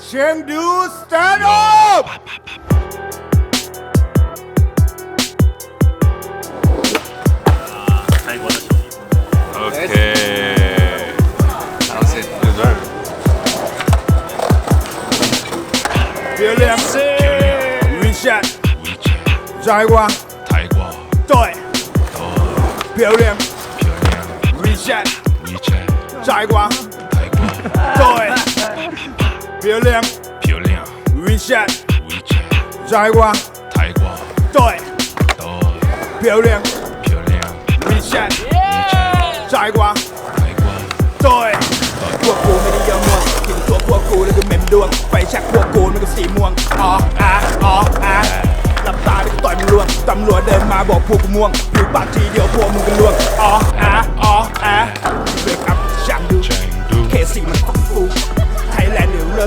Shame do stand up! Okay. How's it? Good one. WeChat. Jaguar. Tiger. Toy. Toy. 漂亮。漂亮。WeChat. WeChat. 漂亮漂亮，WeChat， WeChat, 在我 Taiwan, 对，都漂亮漂亮，WeChat， WeChat, 在我 Taiwan, 对พวกกูไม่ได้ยอมม่วงกินตัวพวกกูแล้วก็เหม็นดวง ไฟชักพวกกูมันก็สีม่วงอ๋ออ่ะอ๋ออ่ะหลับตาแล้วก็ต่อยมึงลวงตำรวจเดินมาบอกพวกกูม่วงผิวปากทีเดียวพวกมึงก็ลวงอ๋ออ่ะอ๋ออ่ะเบรกอัพช่างดู Chengdu, เคสีมันฟังฟู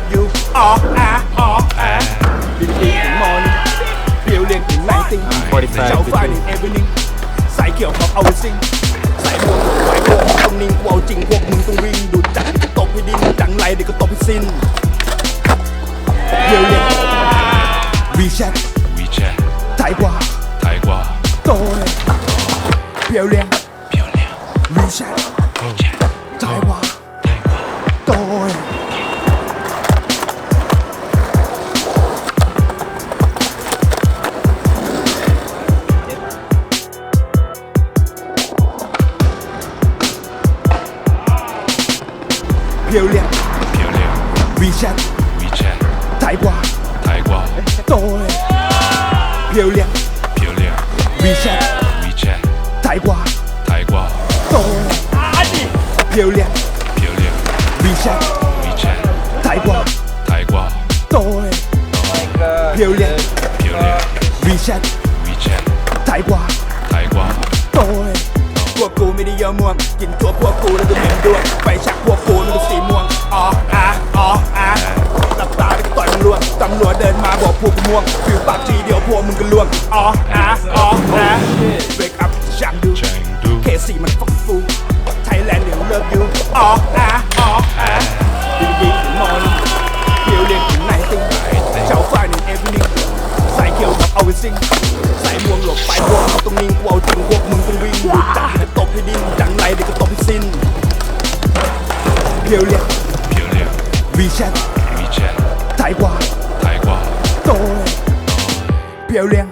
ไทยแลนด์เดี๋ยวเลิฟยูอ๋ออะอ๋ออะบินดีมอร์นิ่งเรียวเรียงถึงไนติ้งเจ้าฟ้าดินเอเวอร์นิงสายเขียวของเอาซิงสายม่วงไหวพวกมึงต้องนิ่งกูเอาจริงพวกมึงต้องวิ่งดูจัดเดี๋ยวก็ตบให้ดินจังไรเดี๋ยวก็ตบให้สิ้นเรียวเรียงวีแชท WeChat, ไทยกว่า Taiwan, โตเลยเรียวเรียง漂亮วีแชท พียวเรียง 漂亮 วีแชท WeChat, ไทยกว่า Taiwan, โตเลยเพียวเรียง 漂亮 วีแชท WeChat, ไทยกว่า Taiwan, โตเลยพวกกูไม่ได้ยอมม่วง กินตัวพวกกูแล้วก็เหม็นดวงไฟชักพวกกูมันก็สี ทีเดียวพวกมึงก็ล่วงอ๋ออะอ๋อนะเบรกอัพช่างดูเคสีมันฟักฟูไทยแลนด์เดี๋ยวเลิกยูอ๋ออะอ๋ออะดีดีถึงมอนเพียวเรียนถึงไหนตึงเจ้าฝ่ายหนึ่งเอฟนิ่งใส่เขียวกับเอาไว้ซิงใส่ม่วงหลบไปวงตรงนิ่งกูเอาจริงพวกมึงต้องวิ่งดูจังตบให้ดินดังไรเดี๋ยวก็ตบใสิ้นเพียวเรียนเพียวเรียนแชทวีแชทไต้หวัน biểu liền.